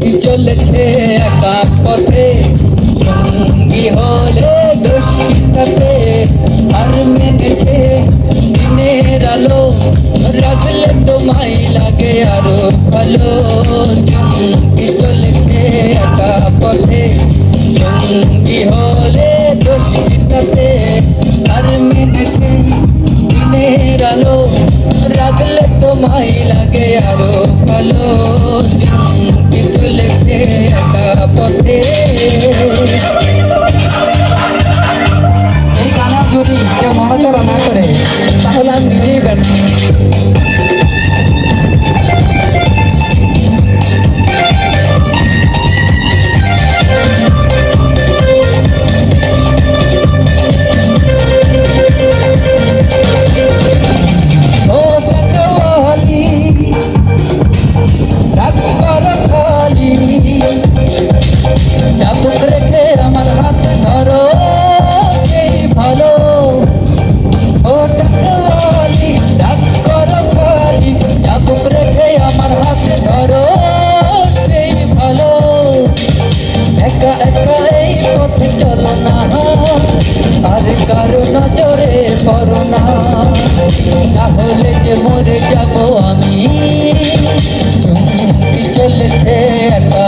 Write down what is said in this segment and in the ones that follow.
চলেছে একা পথে, সঙ্গী হলে দুষ্কৃতাতে আর মেনেছে দিনের আলো। রাখলে তোমায় লাগে আরও ভালো। সঙ্গী চলেছে একা পথে, সঙ্গী হলে দুষ্কৃতাতে আর মেনেছে দিনের আলো। রাখলে তোমায় লাগে আরও ভালো। চলেছে একা পথে। এই গানা যদি কেউ নড়াচড়া না করে তাহলে আমি নিজেই ব্যর্থ। এই পথে চলো না আর কারও নজরে পড়ো না তাহলে যে মরে যাব আমি চলেছে একা।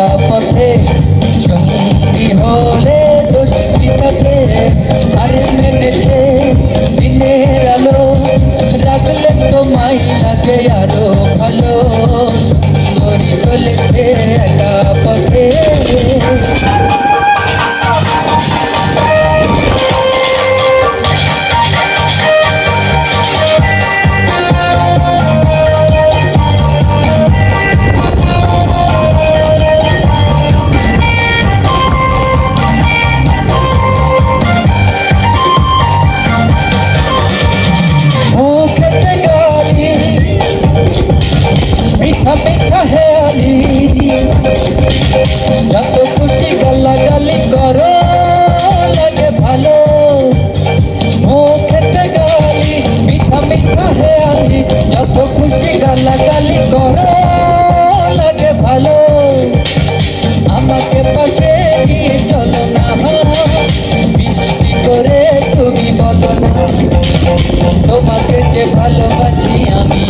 ভালোবাসি আমি।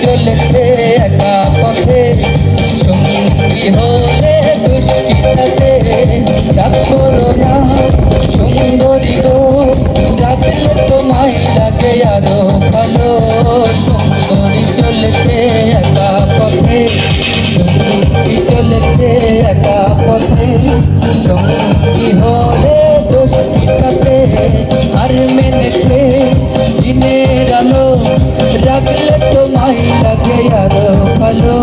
চলেছে একা পথে। সঙ্গী হলে দুষ্টিতাতে রাগ না। সুন্দরী গো, রাখলে তোমায় লাগে আরও ভালো। দিনের আলো রাখলে তোমায় লাগে আরও ভালো